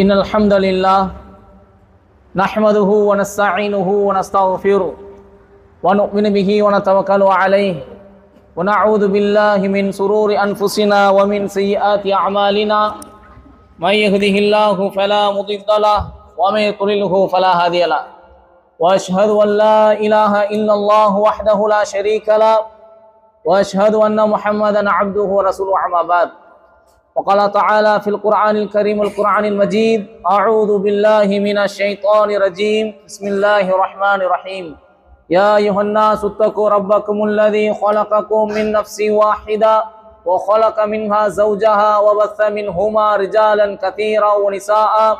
إن الحمد لله نحمده ونستعينه ونستغفره ونؤمن به ونتوكل عليه ونعوذ بالله من سرور أنفسنا ومن سيئات أعمالنا من يهده الله فلا مضل له ومن يضلله فلا هادي له وأشهد أن لا إله إلا الله وحده لا شريك له وأشهد أن محمدا عبده ورسوله أما بعد وقال تعالى في القرآن الكريم القرآن المجيد أعوذ بالله من الشيطان الرجيم. بسم الله الرحمن الرحيم. يا أيها الناس اتقوا ربكم الذي خلقكم من نفس واحدة وخلق منها زوجها وبث منهما رجالا كثيرا ونساء.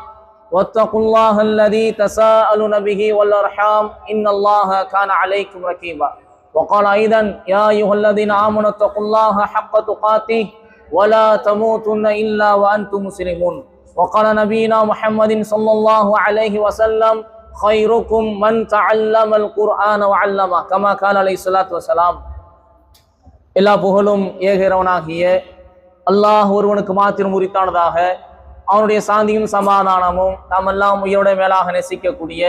واتقوا الله الذي تساءلون به والأرحام. إن الله كان عليكم رقيبا وقال أيضا يا أيها الذين آمنوا اتقوا الله حق تقاته. ولا تموتن إلا وأنتم مسلمون وقال نبينا محمد صلى الله عليه وسلم خيركم من تعلم القرآن وعلمه كما قال عليه الصلاة والسلام எல்லா புகழும் ஏகிறவனாகிய அல்லாஹ் ஒருவனுக்கு மாத்திரம் உரித்தானதாக அவனுடைய சாந்தியும் சமாதானமும் நாம் எல்லாம் உயிரோட மேலாக நேசிக்கக்கூடிய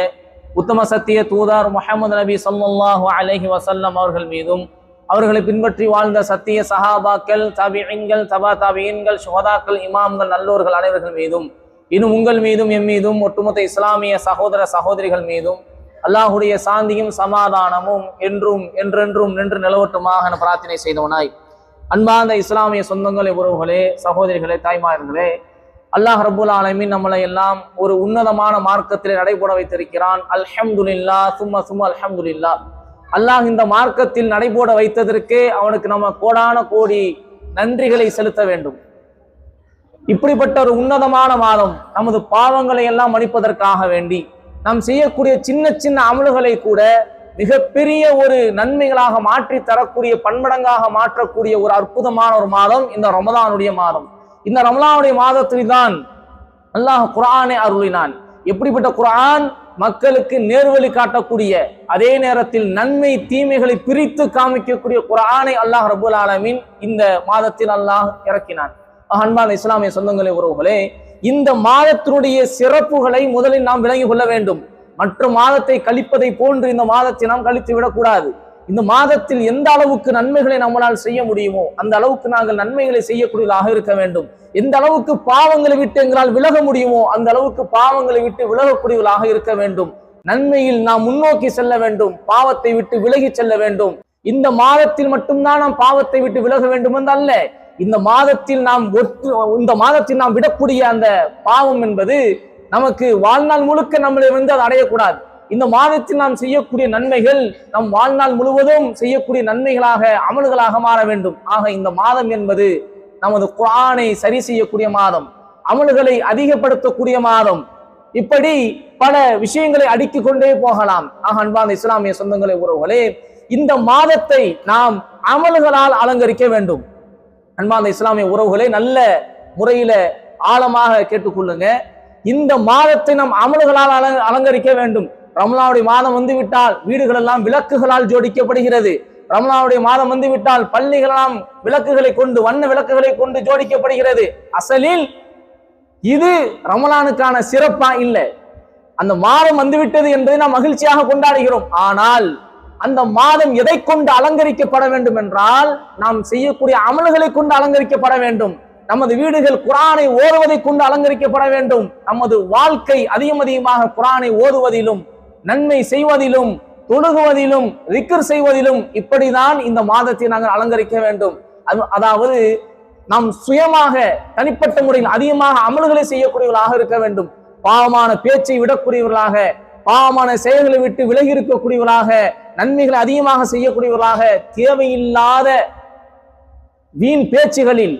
உத்தம சத்திய தூதார் முஹம்மது நபி ஸல்லல்லாஹு அலைஹி வஸல்லம் அவர்கள் மீதும் அவர்களை பின்பற்றி வாழ்ந்த சத்திய சஹாபாக்கள் தபியன்கள் தபா தபியன்கள் சுகதாக்கள் இமாம்கள் நல்லோர்கள் அனைவர்கள் மீதும் இன்னும் உங்கள் மீதும் எம் மீதும் ஒட்டுமொத்த இஸ்லாமிய சகோதர சகோதரிகள் மீதும் அல்லாஹுடைய சாந்தியும் சமாதானமும் என்றும் என்றென்றும் நின்று நிலவட்டுமாக என பிரார்த்தனை செய்தவனாய். அன்பார்ந்த இஸ்லாமிய சொந்தங்களே உறவுகளே சகோதரிகளே தாய்மார்களே அல்லாஹ் ரபுல் ஆலமின் நம்மளை எல்லாம் ஒரு உன்னதமான மார்க்கத்திலே நடைபெற வைத்திருக்கிறான். அல்ஹம்துல்லா சும்மா சும்மா அல்ஹம்துல்லா அல்லாஹ் இந்த மார்க்கத்தில் நடைபோட வைத்ததற்கு அவனுக்கு நம்ம கோடான கோடி நன்றிகளை செலுத்த வேண்டும். இப்படிப்பட்ட ஒரு உன்னதமான மாதம் நமது பாவங்களை எல்லாம் மன்னிப்பதற்காக வேண்டி நாம் செய்யக்கூடிய சின்ன சின்ன அமல்களை கூட மிகப்பெரிய ஒரு நன்மைகளாக மாற்றி தரக்கூடிய பன்மடங்காக மாற்றக்கூடிய ஒரு அற்புதமான ஒரு மாதம் இந்த ரமதானுடைய மாதம். இந்த ரமலானுடைய மாதத்தில் தான் அல்லாஹ் குரானை அருளினான். எப்படிப்பட்ட குரான் மக்களுக்கு நேர்வழி காட்டக்கூடிய அதே நேரத்தில் நன்மை தீமைகளை பிரித்து காமிக்கக்கூடிய குரானை அல்லாஹ் ரபுல் ஆலமின் இந்த மாதத்தில் அல்லாஹ் இறக்கினான். அன்பான இஸ்லாமிய சொந்தங்களே உறவுகளே இந்த மாதத்தினுடைய சிறப்புகளை முதலில் நாம் விளங்கி கொள்ள வேண்டும். மற்ற மாதத்தை கழிப்பதை போன்று இந்த மாதத்தை நாம் கழித்து விடக்கூடாது. இந்த மாதத்தில் எந்த அளவுக்கு நன்மைகளை நம்மளால் செய்ய முடியுமோ அந்த அளவுக்கு நாங்கள் நன்மைகளை செய்யக்கூடியதாக இருக்க வேண்டும். எந்த அளவுக்கு பாவங்களை விட்டு எங்களால் விலக முடியுமோ அந்த அளவுக்கு பாவங்களை விட்டு விலகக்கூடியவர்களாக இருக்க வேண்டும். நன்மையில் நாம் முன்னோக்கி செல்ல வேண்டும் பாவத்தை விட்டு விலகி செல்ல வேண்டும். இந்த மாதத்தில் மட்டும்தான் நாம் பாவத்தை விட்டு விலக வேண்டும் என்றல்ல இந்த மாதத்தில் நாம் ஒத்து இந்த மாதத்தில் நாம் விடக்கூடிய அந்த பாவம் என்பது நமக்கு வாழ்நாள் முழுக்க நம்மளை வந்து அதை அடையக்கூடாது. இந்த மாதத்தில் நாம் செய்யக்கூடிய நன்மைகள் நம் வாழ்நாள் முழுவதும் செய்யக்கூடிய நன்மைகளாக அமல்களாக மாற வேண்டும். ஆக இந்த மாதம் என்பது நமது குரானை சரி செய்யக்கூடிய மாதம். அமல்களை அதிகப்படுத்தக்கூடிய மாதம். இப்படி பல விஷயங்களை அடுக்கிக் கொண்டே போகலாம். ஆக அன்பான இஸ்லாமிய சொந்தங்களை உறவுகளே இந்த மாதத்தை நாம் அமல்களால் அலங்கரிக்க வேண்டும். அன்பான இஸ்லாமிய உறவுகளை நல்ல முறையில ஆழமாக கேட்டுக்கொள்ளுங்க. இந்த மாதத்தை நாம் அமல்களால் அலங்க அலங்கரிக்க வேண்டும். ரமலாவுடைய மாதம் வந்துவிட்டால் வீடுகள் எல்லாம் விளக்குகளால் ஜோடிக்கப்படுகிறது. ரமலாவுடைய மாதம் வந்துவிட்டால் பள்ளிகளெல்லாம் விளக்குகளை கொண்டு வண்ண விளக்குகளை கொண்டு ஜோடிக்கப்படுகிறது. அசலில் இது ரமலானுக்கான சிறப்பா இல்லை. அந்த மாதம் வந்துவிட்டது என்பதை நாம் மகிழ்ச்சியாக கொண்டாடுகிறோம். ஆனால் அந்த மாதம் எதை கொண்டு அலங்கரிக்கப்பட வேண்டும் என்றால் நாம் செய்யக்கூடிய அமல்களை கொண்டு அலங்கரிக்கப்பட வேண்டும். நமது வீடுகள் குரானை ஓதுவதை கொண்டு அலங்கரிக்கப்பட வேண்டும். நமது வாழ்க்கை அதிகம் அதிகமாக குரானை ஓதுவதிலும் நன்மை செய்வதிலும் தொழுகுவதிலும் ரிக்கர் செய்வதிலும் இப்படிதான் இந்த மாதத்தை நாங்கள் அலங்கரிக்க வேண்டும். அதாவது நாம் சுயமாக தனிப்பட்ட முறையில் அதிகமாக அமல்களை செய்யக்கூடியவர்களாக இருக்க வேண்டும். பாவமான பேச்சை விடக்கூடியவர்களாக பாவமான செயல்களை விட்டு விலகி இருக்கக்கூடியவர்களாக நன்மைகளை அதிகமாக செய்யக்கூடியவர்களாக தேவையில்லாத வீண் பேச்சுகளில்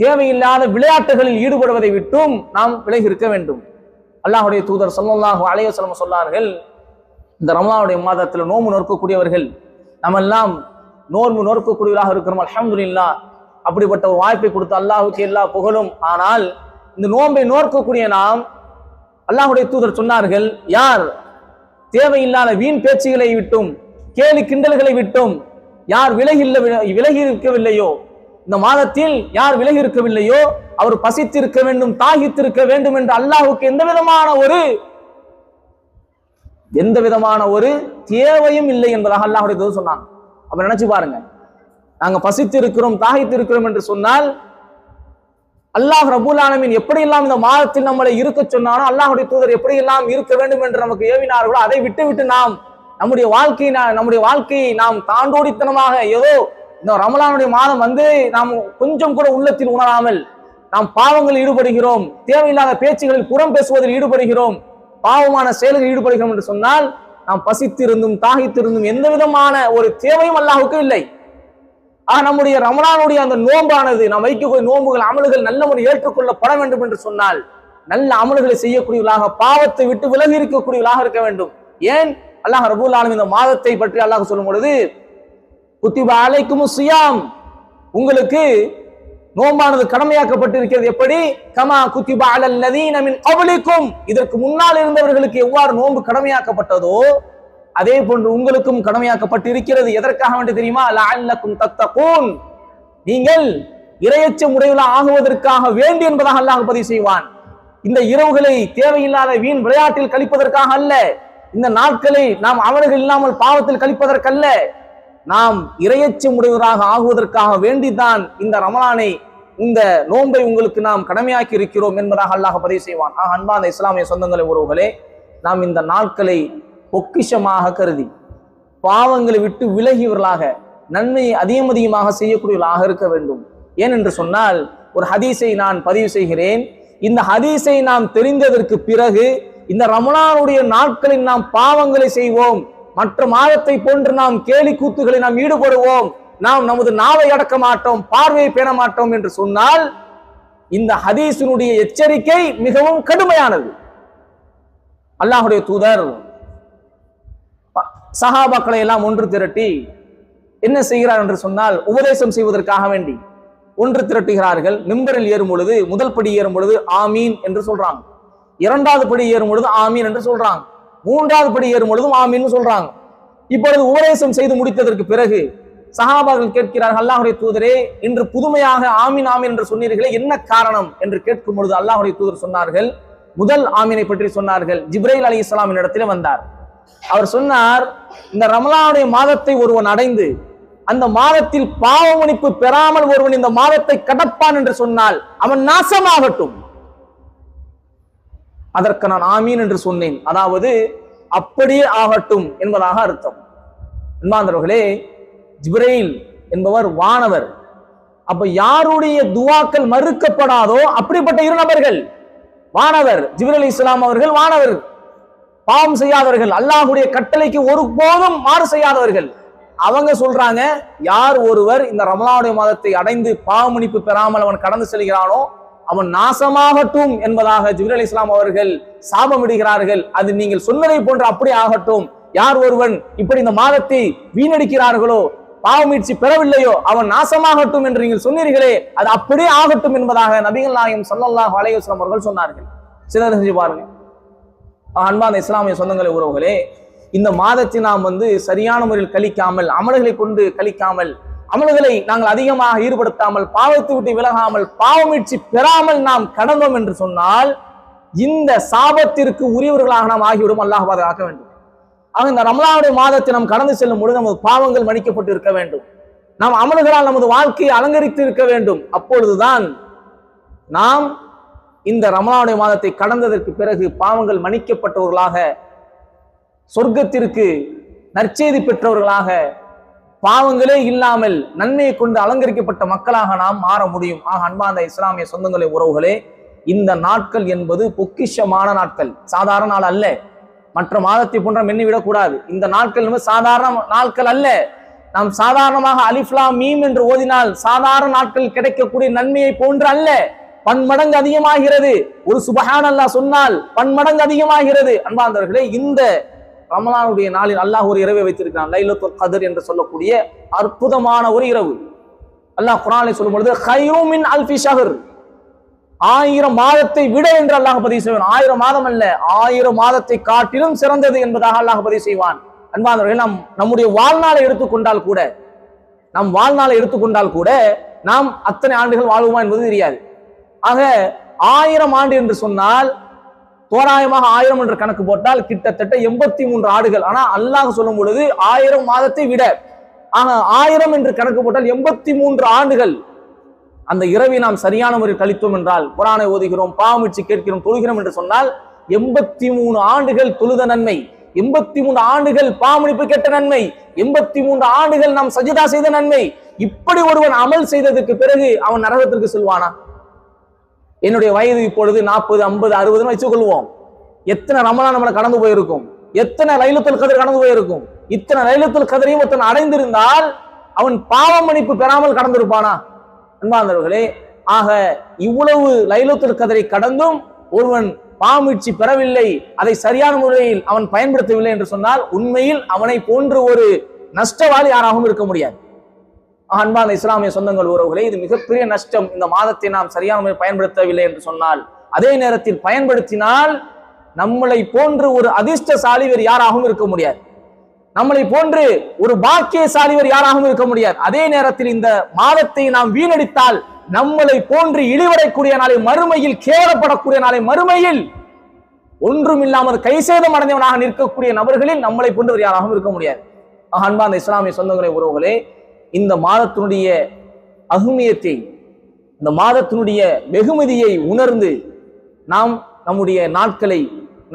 தேவையில்லாத விளையாட்டுகளில் ஈடுபடுவதை விட்டும் நாம் விலகி இருக்க வேண்டும். அல்லாஹுடைய தூதர் சொல்லல்லாஹு அலையவசலம் சொன்னார்கள் இந்த ரமலானுடைய மாதத்தில் நோம்பு நோக்கக்கூடியவர்கள் நம்ம எல்லாம் நோன்பு நோக்கக்கூடியவராக இருக்கிறோம் அலமதுல்லா அப்படிப்பட்ட ஒரு வாய்ப்பை கொடுத்து அல்லாஹுக்கு எல்லா புகழும். ஆனால் இந்த நோன்பை நோக்கக்கூடிய நாம் அல்லாஹுடைய தூதர் சொன்னார்கள் யார் தேவையில்லாத வீண் பேச்சுகளை விட்டும் கேலி கிண்டல்களை விட்டும் யார் விலகி விலகி இருக்கவில்லையோ இந்த மாதத்தில் யார் விலகி இருக்கவில்லையோ அவர் பசித்திருக்க வேண்டும் தாகித்திருக்க வேண்டும் என்று அல்லாஹுக்கு எந்த விதமான ஒரு எந்த விதமான ஒரு தேவையும் இல்லை என்பதாக அல்லாஹுடைய சொன்னாங்க அப்ப நினைச்சு பாருங்க. நாங்க பசித்து இருக்கிறோம் தாகித்து இருக்கிறோம் என்று சொன்னால் அல்லாஹ் ரபுல் அனமின் எப்படி எல்லாம் இந்த மாதத்தில் நம்மளை இருக்க சொன்னாலும் அல்லாஹுடைய தூதர் எப்படி எல்லாம் இருக்க வேண்டும் என்று நமக்கு ஏவினார்களோ அதை விட்டு விட்டு நாம் நம்முடைய வாழ்க்கையை நம்முடைய வாழ்க்கையை நாம் தாண்டோடித்தனமாக ஏதோ இந்த ரமலானுடைய மாதம் வந்து நாம் கொஞ்சம் கூட உள்ளத்தில் உணராமல் நாம் பாவங்களில் ஈடுபடுகிறோம் தேவையில்லாத பேச்சுகளில் புறம் பேசுவதில் ஈடுபடுகிறோம் பாவமான செயல்களில் ஈடுபடுகிறோம் என்று சொன்னால் நாம் பசித்திருந்தும் தாகித்திருந்தும் எந்த விதமான ஒரு தேவையும் அல்லாஹுக்கு இல்லை. ஆக நம்முடைய ரமலானுடைய அந்த நோம்பானது நாம் வைக்கக்கூடிய நோம்புகள் அமல்கள் நல்ல முறை ஏற்றுக்கொள்ளப்பட வேண்டும் என்று சொன்னால் நல்ல அமல்களை செய்யக்கூடியவர்களாக பாவத்தை விட்டு விலகி இருக்கக்கூடியவர்களாக இருக்க வேண்டும். ஏன்? அல்லாஹ் ரபுல் ஆலமீன் இந்த மாதத்தை பற்றி அல்லாஹ் சொல்லும் பொழுது குத்திபா அலைக்கும் சுயாம். உங்களுக்கு நோம்பானது கடமையாக்கப்பட்டிருக்கிறது எப்படி? கமா குத்திபா அலல் நதீனமின் அவளிக்கும் இதற்கு முன்னால் இருந்தவர்களுக்கு எவ்வாறு நோன்பு கடமையாக்கப்பட்டதோ அதே போன்று உங்களுக்கும் கடமையாக்கப்பட்டிருக்கிறது. எதற்காக வேண்டி தெரியுமா? லஅல்லக்கும் தத்தகூன். நீங்கள் இரையச்சம் உடையவர்களா ஆகுவதற்காக வேண்டி என்பதாக அல்லாஹ் பதிவு செய்வான். இந்த இரவுகளை தேவையில்லாத வீண் விளையாட்டில் கழிப்பதற்காக அல்ல. இந்த நாட்களை நாம் அவர்கள் இல்லாமல் பாவத்தில் கழிப்பதற்கல்ல. நாம் இரையச்சி உடையவராக ஆகுவதற்காக வேண்டிதான் இந்த ரமலானை இந்த நோன்பை உங்களுக்கு நாம் கடமையாக்கி இருக்கிறோம் என்பதாக அல்லாஹ் பதிவு செய்வான். ஆக அன்பான இஸ்லாமிய சொந்தங்களை உறவுகளே நாம் இந்த நாட்களை பொக்கிஷமாக கருதி பாவங்களை விட்டு விலகியவர்களாக நன்மையை அதிகம் அதிகமாக செய்யக்கூடியவர்களாக இருக்க வேண்டும். ஏனென்று சொன்னால் ஒரு ஹதீஸை நான் பதிவு செய்கிறேன். இந்த ஹதீஸை நாம் தெரிந்ததற்கு பிறகு இந்த ரமணானுடைய நாட்களில் நாம் பாவங்களை செய்வோம். மற்ற மாதத்தை போன்று நாம் கேலி கூத்துகளை நாம் ஈடுபடுவோம். நாம் நமது நாவை அடக்க மாட்டோம் பார்வையை பேண மாட்டோம் என்று சொன்னால் இந்த ஹதீஸினுடைய எச்சரிக்கை மிகவும் கடுமையானது. அல்லாஹுடைய தூதர் சஹாபாக்களை எல்லாம் ஒன்று திரட்டி என்ன செய்கிறார் என்று சொன்னால் உபதேசம் செய்வதற்காக வேண்டி ஒன்று திரட்டுகிறார்கள். மிம்பரில் ஏறும் பொழுது முதல் படி ஏறும் பொழுது ஆமீன் என்று சொல்றாங்க. இரண்டாவது படி ஏறும் பொழுது ஆமீன் என்று சொல்றாங்க. மூன்றாவது படி ஏறும் பொழுதும் ஆமின்னு சொல்றாங்க. இப்பொழுது உபதேசம் செய்து முடித்ததற்கு பிறகு சஹாபாக்கள் கேட்கிறார்கள் அல்லாஹுடைய தூதரே இன்று புதுமையாக ஆமீன் ஆமீன் என்று சொன்னீர்களே என்ன காரணம்? என்று கேட்கும் பொழுது அல்லாஹுடைய தூதர் சொன்னார்கள் முதல் ஆமீனை பற்றி சொன்னார்கள் ஜிப்ரைல் அலி இஸ்லாமின் இடத்திலே வந்தார். அவர் சொன்னார் இந்த ரமலானுடைய மாதத்தை ஒருவன் அடைந்து அந்த மாதத்தில் பாவமணிப்பு பெறாமல் ஒருவன் இந்த மாதத்தை கடப்பான் என்று சொன்னால் அவன் நாசமாகட்டும். அதற்கு நான் ஆமீன் என்று சொன்னேன். அதாவது அப்படியே ஆகட்டும் என்பதாக அர்த்தம். அன்பாந்தவர்களே ஜிப்ரைல் என்பவர் வானவர். அப்ப யாருடைய துவாக்கள் மறுக்கப்படாதோ அப்படிப்பட்ட இரு நபர்கள்? வானவர் ஜிப்ரல் இஸ்லாம் அவர்கள் வானவர். பாவம் செய்யாதவர்கள் அல்லாஹுடைய கட்டளைக்கு ஒருபோதும் மாறு செய்யாதவர்கள். அவங்க சொல்றாங்க யார் ஒருவர் இந்த ரமலானுடைய மாதத்தை அடைந்து பாவமணிப்பு பெறாமல் அவன் கடந்து செல்கிறானோ அவன் நாசமாகட்டும் என்பதாக ஜிப்ரல் இஸ்லாம் அவர்கள் சாபமிடுகிறார்கள் அது நீங்கள் சொன்னதை போன்று அப்படியே ஆகட்டும். யார் ஒருவன் இப்படி இந்த மாதத்தை வீணடிக்கிறார்களோ பாவமீட்சி பெறவில்லையோ அவன் நாசமாகட்டும் என்று நீங்கள் சொன்னீர்களே அது அப்படியே ஆகட்டும் என்பதாக நபிகள் நாயம் சொல்லல்லாஹ் அலையுஸ்லாம் அவர்கள் சொன்னார்கள். சிலர் செஞ்சு பாருங்க. அன்பான இஸ்லாமிய சொந்தங்களை உறவுகளே இந்த மாதத்தை நாம் வந்து சரியான முறையில் கழிக்காமல் அமல்களை கொண்டு கழிக்காமல் அமல்களை நாங்கள் அதிகமாக ஈடுபடுத்தாமல் பாவத்தை விட்டு விலகாமல் பாவமீட்சி பெறாமல் நாம் கடந்தோம் என்று சொன்னால் இந்த சாபத்திற்கு உரியவர்களாக நாம் ஆகிவிடும் அல்லாஹ் பாதுகாக்க வேண்டும். ஆக இந்த ரமலாவுடைய மாதத்தை நாம் கடந்து செல்லும் பொழுது நமது பாவங்கள் மன்னிக்கப்பட்டு இருக்க வேண்டும். நாம் அமல்களால் நமது வாழ்க்கையை அலங்கரித்து இருக்க வேண்டும். அப்பொழுதுதான் நாம் இந்த ரமலாவுடைய மாதத்தை கடந்ததற்கு பிறகு பாவங்கள் மன்னிக்கப்பட்டவர்களாக சொர்க்கத்திற்கு நற்செய்தி பெற்றவர்களாக பாவங்களே இல்லாமல் நன்மையை கொண்டு அலங்கரிக்கப்பட்ட மக்களாக நாம் மாற முடியும். ஆக அன்பார்ந்த இஸ்லாமிய சொந்தங்களை உறவுகளே இந்த நாட்கள் என்பது பொக்கிஷமான நாட்கள். சாதாரண நாள் அல்ல. மற்ற மாதத்தை போன்ற மென்னு விடக்கூடாது இந்த நாட்கள் என்பது சாதாரண நாட்கள் அல்ல. நாம் சாதாரணமாக அலிஃப்லா மீம் என்று ஓதினால் சாதாரண நாட்கள் கிடைக்கக்கூடிய நன்மையை போன்று அல்ல. பன்மடங்கு அதிகமாகிறது. ஒரு சுபஹான் அல்லா சொன்னால் பன்மடங்கு அதிகமாகிறது. அன்பாந்தவர்களே இந்த ரமலானுடைய நாளில் அல்லாஹ் ஒரு இரவை வைத்திருக்கிறான். லைலத்துல் கதர் என்று சொல்லக்கூடிய அற்புதமான ஒரு இரவு. அல்லாஹ் குரானை சொல்லும் பொழுது "ஹைரும் அல்பி ஷஹர். ஆயிரம் மாதத்தை விட என்று அல்லாஹ் பதிவு செய்வான். ஆயிரம் மாதம் அல்ல ஆயிரம் மாதத்தை காட்டிலும் சிறந்தது என்பதாக அல்லாஹ் பதிவு செய்வான். அன்பானவர்கள் நாம் நம்முடைய வாழ்நாளை எடுத்துக்கொண்டால் கூட நம் வாழ்நாளை எடுத்துக்கொண்டால் கூட நாம் அத்தனை ஆண்டுகள் வாழ்வோமா என்பது தெரியாது. ஆக ஆயிரம் ஆண்டு என்று சொன்னால் தோராயமாக ஆயிரம் என்று கணக்கு போட்டால் கிட்டத்தட்ட எண்பத்தி மூன்று ஆடுகள். ஆனா அல்லாஹ் சொல்லும் பொழுது ஆயிரம் மாதத்தை விட ஆனா ஆயிரம் என்று கணக்கு போட்டால் எண்பத்தி மூன்று ஆண்டுகள். அந்த இரவை நாம் சரியான முறையில் கழித்தோம் என்றால் குரானை ஓதுகிறோம் பாவமிச்சு கேட்கிறோம் தொழுகிறோம் என்று சொன்னால் எண்பத்தி மூணு ஆண்டுகள் தொழுத நன்மை எண்பத்தி மூன்று ஆண்டுகள் பாமணிப்பு கெட்ட நன்மை எண்பத்தி மூன்று ஆண்டுகள் நாம் சஜிதா செய்த நன்மை இப்படி ஒருவன் அமல் செய்ததற்கு பிறகு அவன் நரகத்திற்கு செல்வானா? என்னுடைய வயது இப்பொழுது நாற்பது ஐம்பது அறுபதுன்னு வச்சுக்கொள்வோம். எத்தனை ரமலான் நம்மளை கடந்து போயிருக்கும்? எத்தனை லைலத்தில் கதிர் கடந்து போயிருக்கும்? இத்தனை லைலத்தில் கதிரையும் ஒருத்தன் அடைந்திருந்தால் அவன் பாவ மன்னிப்பு பெறாமல் கடந்திருப்பானா? அன்பாந்தவர்களே ஆக இவ்வளவு லைலத்தில் கதிரை கடந்தும் ஒருவன் பாமீட்சி பெறவில்லை அதை சரியான முறையில் அவன் பயன்படுத்தவில்லை என்று சொன்னால் உண்மையில் அவனை போன்று ஒரு நஷ்டவாளி யாராகவும் இருக்க முடியாது. அன்பான இஸ்லாமிய சொந்தங்கள் உறவுகளே இது மிகப்பெரிய நஷ்டம். இந்த மாதத்தை நாம் சரியான முறையில் பயன்படுத்தவில்லை என்று சொன்னால் அதே நேரத்தில் பயன்படுத்தினால் நம்மளை போன்று ஒரு அதிர்ஷ்டசாலி வேறு யாராகவும் இருக்க முடியாது. நம்மளை போன்று ஒரு பாக்கியசாலி வேறு யாராகவும் இருக்க முடியாது. அதே நேரத்தில் இந்த மாதத்தை நாம் வீணடித்தால் நம்மளை போன்று இழிவடைக்கூடிய நாளை மறுமையில் கேவலப்படக்கூடிய நாளை மறுமையில் ஒன்றும் இல்லாமல் கைசேதம் அடைந்தவனாக நிற்கக்கூடிய நபர்களில் நம்மளை போன்று யாராகவும் இருக்க முடியாது. அன்பான இஸ்லாமிய சொந்தங்களை உறவுகளே இந்த மாதத்தினுடைய அகுமியத்தை இந்த மாதத்தினுடைய வெகுமதியை உணர்ந்து நாம் நம்முடைய நாட்களை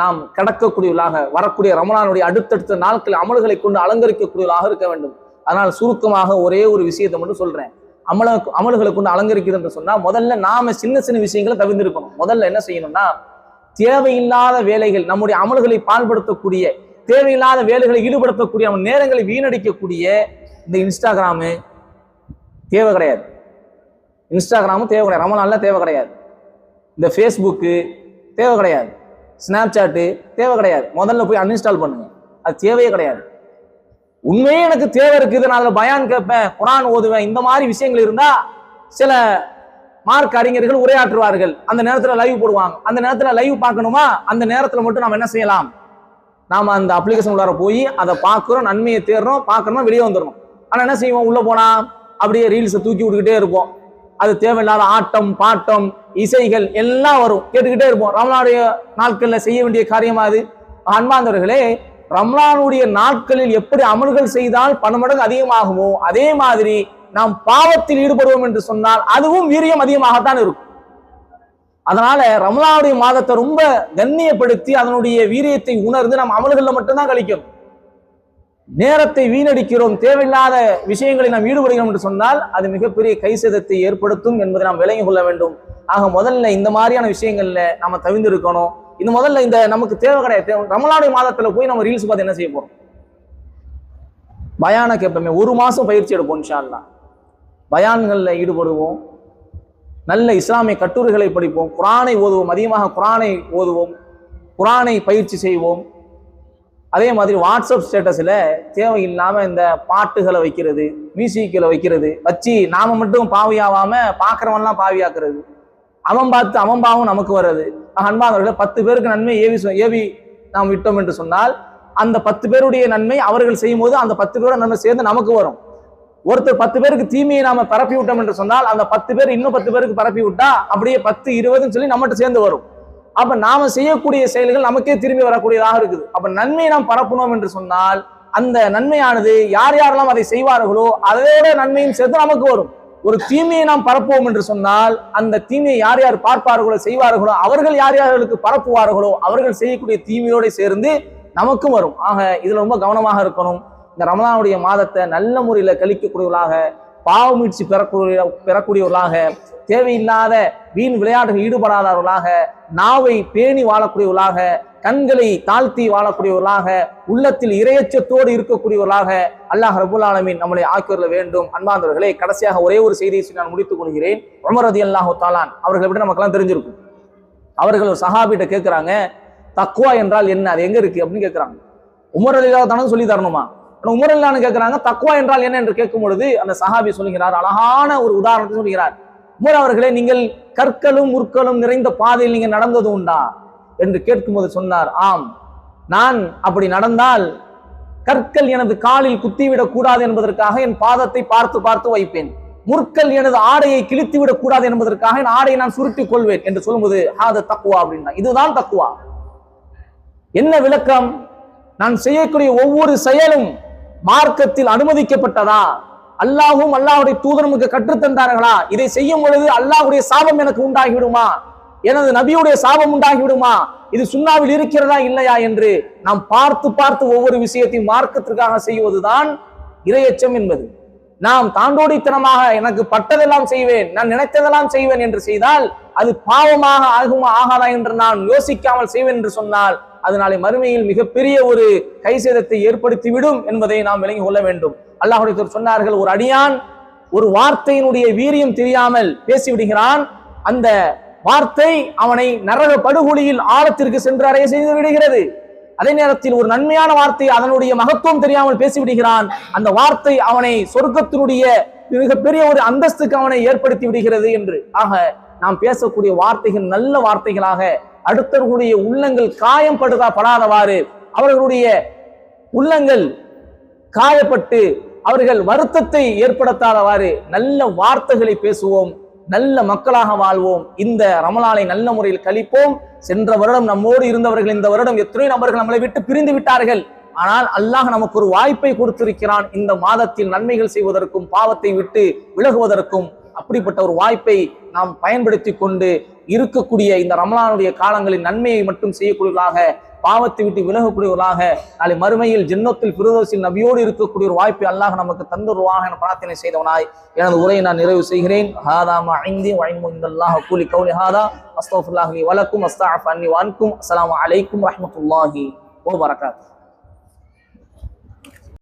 நாம் கடக்கக்கூடியவர்களாக வரக்கூடிய ரமணானுடைய அடுத்தடுத்த நாட்கள் அமல்களை கொண்டு அலங்கரிக்கக்கூடியவர்களாக இருக்க வேண்டும். அதனால் சுருக்கமாக ஒரே ஒரு விஷயத்தை மட்டும் சொல்றேன். அமல அமல்களை கொண்டு அலங்கரிக்கிறது என்று சொன்னா முதல்ல நாம சின்ன சின்ன விஷயங்களை தவிர்த்திருக்கணும். முதல்ல என்ன செய்யணும்னா தேவையில்லாத வேலைகள் நம்முடைய அமல்களை பால்படுத்தக்கூடிய தேவையில்லாத வேலைகளை ஈடுபடுத்தக்கூடிய நேரங்களை வீணடிக்கக்கூடிய இந்த இன்ஸ்டாகிராமு தேவை கிடையாது. இன்ஸ்டாகிராமும் தேவை கிடையாது. ரொம்ப ரமலான்ல தேவை கிடையாது. இந்த ஃபேஸ்புக்கு தேவை கிடையாது. ஸ்னாப் சாட்டு தேவை கிடையாது. முதல்ல போய் அன்இன்ஸ்டால் பண்ணுங்க. அது தேவையே கிடையாது. உண்மையே எனக்கு தேவை இருக்குது. நான் அதில் பயான் கேட்பேன் குரான் ஓதுவேன். இந்த மாதிரி விஷயங்கள் இருந்தால் சில மார்க் அறிஞர்கள் உரையாற்றுவார்கள். அந்த நேரத்தில் லைவ் போடுவாங்க. அந்த நேரத்தில் லைவ் பார்க்கணுமா? அந்த நேரத்தில் மட்டும் நாம் என்ன செய்யலாம்? நாம் அந்த அப்ளிகேஷன் உள்ளார போய் அதை பார்க்குறோம் நன்மையை தேடுறோம் பார்க்கறோம் வெளியே வந்துடணும் ஆனால் என்ன செய்வோம்? உள்ளே போனால் அப்படியே ரீல்ஸை தூக்கி விட்டுக்கிட்டே இருப்போம். அது தேவையில்லாத ஆட்டம் பாட்டம் இசைகள் எல்லாம் வரும். கேட்டுக்கிட்டே இருப்போம். ரமலானுடைய நாட்களில் செய்ய வேண்டிய காரியமா அது? அன்பாந்தவர்களே ரம்லானுடைய நாட்களில் எப்படி அமல்கள் செய்தால் பல மடங்கு அதிகமாகுமோ அதே மாதிரி நாம் பாவத்தில் ஈடுபடுவோம் என்று சொன்னால் அதுவும் வீரியம் அதிகமாகத்தான் இருக்கும். அதனால ரமலானுடைய மாதத்தை ரொம்ப கண்ணியப்படுத்தி அதனுடைய வீரியத்தை உணர்ந்து நாம் அமல்களில் மட்டும்தான் கழிக்கணும். நேரத்தை வீணடிக்கிறோம் தேவையில்லாத விஷயங்களை நாம் ஈடுபடுகிறோம் என்று சொன்னால் அது மிகப்பெரிய கைசேதத்தை ஏற்படுத்தும் என்பதை நாம் விளங்கி கொள்ள வேண்டும். ஆக முதல்ல இந்த மாதிரியான விஷயங்கள்ல நாம தவிர்ந்து இருக்கணும் இது முதல்ல இந்த நமக்கு தேவை கிடையாது. ரமலானுடைய மாதத்துல போய் நம்ம ரீல்ஸ் பார்த்து என்ன செய்ய போறோம்? பயான கேட்போமே ஒரு மாசம் பயிற்சி எடுப்போம் இன்ஷால்லா பயான்களில் ஈடுபடுவோம். நல்ல இஸ்லாமிய கட்டுரைகளை படிப்போம். குரானை ஓதுவோம் அதிகமாக குரானை ஓதுவோம். குரானை பயிற்சி செய்வோம். அதே மாதிரி வாட்ஸ்அப் ஸ்டேட்டஸில் தேவையில்லாமல் இந்த பாட்டுகளை வைக்கிறது மியூசிக்கில் வைக்கிறது வச்சு நாம் மட்டும் பாவியாவாமல் பார்க்குறவன்லாம் பாவியாக்குறது. அவன் பார்த்து அவன் பாவம் நமக்கு வர்றது. அன்பானவர்களை பத்து பேருக்கு நன்மை ஏவி ஏவி நாம் விட்டோம் என்று சொன்னால் அந்த பத்து பேருடைய நன்மை அவர்கள் செய்யும் போது அந்த பத்து பேரோட நன்மை சேர்ந்து நமக்கு வரும். ஒருத்தர் பத்து பேருக்கு தீமையை நாம பரப்பி விட்டோம் என்று சொன்னால் அந்த பத்து பேர் இன்னும் பத்து பேருக்கு பரப்பி விட்டா அப்படியே பத்து இருபதுன்னு சொல்லி நம்மகிட்ட சேர்ந்து வரும். அப்ப நாம செய்யக்கூடிய செயல்கள் நமக்கே திரும்பி வரக்கூடியதாக இருக்குது. அப்ப நன்மையை நாம் பரப்பணும் என்று சொன்னால் அந்த நன்மையானது யார் யாரெல்லாம் அதை செய்வார்களோ அதோட நன்மையும் சேர்த்து நமக்கு வரும். ஒரு தீமையை நாம் பரப்புவோம் என்று சொன்னால் அந்த தீமையை யார் யார் பார்ப்பார்களோ செய்வார்களோ அவர்கள் யார் யார்களுக்கு பரப்புவார்களோ அவர்கள் செய்யக்கூடிய தீமையோடு சேர்ந்து நமக்கும் வரும். ஆக இதுல ரொம்ப கவனமாக இருக்கணும். இந்த ரமலானுடைய மாதத்தை நல்ல முறையில் கழிக்கக்கூடியவர்களாக பாவமீட்சி பெறக்கூடிய பெறக்கூடியவர்களாக தேவையில்லாத வீண் விளையாட்டுகள் ஈடுபடாதவர்களாக நாவை பேணி வாழக்கூடியவர்களாக கண்களை தாழ்த்தி வாழக்கூடியவர்களாக உள்ளத்தில் இரையச்சத்தோடு இருக்கக்கூடியவர்களாக அல்லாஹ் ரபுல் ஆலமின் நம்மளை ஆக்கிவரல வேண்டும். அன்பாந்தவர்களே கடைசியாக ஒரே ஒரு செய்தியை நான் முடித்துக் கொள்கிறேன். உமரதி அல்லாஹு தாலான் அவர்களை விட நமக்கெல்லாம் தெரிஞ்சிருக்கும். அவர்கள் ஒரு சஹாபிட்ட கேட்கிறாங்க தக்குவா என்றால் என்ன? அது எங்க இருக்கு? அப்படின்னு கேட்கிறாங்க உமர் அலிலா தானே சொல்லி தரணுமா? உமர் இல்லான்னு கேட்கிறாங்க தக்குவா என்றால் என்ன என்று கேட்கும் பொழுது அந்த சஹாபி சொல்லுகிறார் அழகான ஒரு உதாரணத்தை சொல்கிறார் உமர் அவர்களே நீங்கள் கற்களும் முற்களும் நிறைந்த பாதையில் நீங்கள் நடந்தது உண்டா? என்று கேட்கும்போது சொன்னார் ஆம். நான் அப்படி நடந்தால் கற்கள் எனது காலில் குத்திவிடக் கூடாது என்பதற்காக என் பாதத்தை பார்த்து பார்த்து வைப்பேன். முற்கள் எனது ஆடையை கிழித்து விடக் கூடாது என்பதற்காக என் ஆடையை நான் சுருட்டிக் கொள்வேன் என்று சொல்லும்போது ஹாத தக்குவா அப்படின்னா இதுதான் தக்குவா என்ன விளக்கம்? நான் செய்யக்கூடிய ஒவ்வொரு செயலும் மார்க்கத்தில் அனுமதிக்கப்பட்டதா? அல்லாஹும் அல்லாஹுடைய தூதரமுக்கு கற்றுத்தந்தார்களா இதை செய்யும் பொழுது அல்லாஹுடைய சாபம் எனக்கு உண்டாகி விடுமா எனது நபியுடைய சாபம் உண்டாகி விடுமா இது சுண்ணாவில் இருக்கிறதா இல்லையா என்று நாம் பார்த்து பார்த்து ஒவ்வொரு விஷயத்தையும் மார்க்கத்திற்காக செய்வதுதான் இரையச்சம் என்பது. நாம் தாண்டோடித்தனமாக எனக்கு பட்டதெல்லாம் செய்வேன் நான் நினைத்ததெல்லாம் செய்வேன் என்று செய்தால் அது பாவமாக ஆகுமா ஆகாதா என்று நான் யோசிக்காமல் செய்வேன் என்று சொன்னால் அது நாளை மறுமையில் மிகப்பெரிய ஒரு கை சேதத்தை ஏற்படுத்திவிடும் என்பதை நாம் விளங்கி கொள்ள வேண்டும். அல்லாஹுடைய சொன்னார்கள் ஒரு அடியான் ஒரு வார்த்தையினுடைய வீரியம் தெரியாமல் பேசிவிடுகிறான். அந்த வார்த்தை அவனை நரக படுகொலியில் ஆழத்திற்கு சென்று அடைய செய்து விடுகிறது. அதே நேரத்தில் ஒரு நன்மையான வார்த்தை அதனுடைய மகத்துவம் தெரியாமல் பேசிவிடுகிறான். அந்த வார்த்தை அவனை சொர்க்கத்தினுடைய மிகப்பெரிய ஒரு அந்தஸ்துக்கு அவனை ஏற்படுத்தி விடுகிறது என்று. ஆக நாம் பேசக்கூடிய வார்த்தைகள் நல்ல வார்த்தைகளாக அடுத்தவர்களுடைய உள்ளங்கள் காயம் படுதா படாதவாறு அவர்களுடைய உள்ளங்கள் காயப்பட்டு அவர்கள் வருத்தத்தை ஏற்படுத்தாதவாறு நல்ல வார்த்தைகளை பேசுவோம் நல்ல மக்களாக வாழ்வோம். இந்த ரமலானை நல்ல முறையில் கழிப்போம். சென்ற வருடம் நம்மோடு இருந்தவர்கள் இந்த வருடம் எத்தனையோ நபர்கள் நம்மளை விட்டு பிரிந்து விட்டார்கள். ஆனால் அல்லாஹ் நமக்கு ஒரு வாய்ப்பை கொடுத்திருக்கிறான். இந்த மாதத்தில் நன்மைகள் செய்வதற்கும் பாவத்தை விட்டு விலகுவதற்கும். அப்படிப்பட்ட ஒரு வாய்ப்பை நாம் பயன்படுத்தி கொண்டு இருக்கக்கூடிய இந்த ரமலானுடைய காலங்களில் நன்மையை மட்டும் செய்யக்கூடியவர்களாக பாவத்தை விட்டு விலகக்கூடியவர்களாக நாளை மறுமையில் ஜென்னத்தில் பிரதோசில் நபியோடு இருக்கக்கூடிய ஒரு வாய்ப்பை அல்லாஹ் நமக்கு தந்துருவாக என பிரார்த்தனை செய்தவனாய் எனது உரையை நான் நிறைவு செய்கிறேன். ஹாதா ஐந்தி கூலி கௌலி ஹாதா. அஸ்தஃபுல்லாஹி வலக்கும் அஸ்தாஃப் அன்னி வான்கும் அஸ்ஸலாமு அலைக்கும் ரஹ்மத்துல்லாஹி ஓ வரகாத்து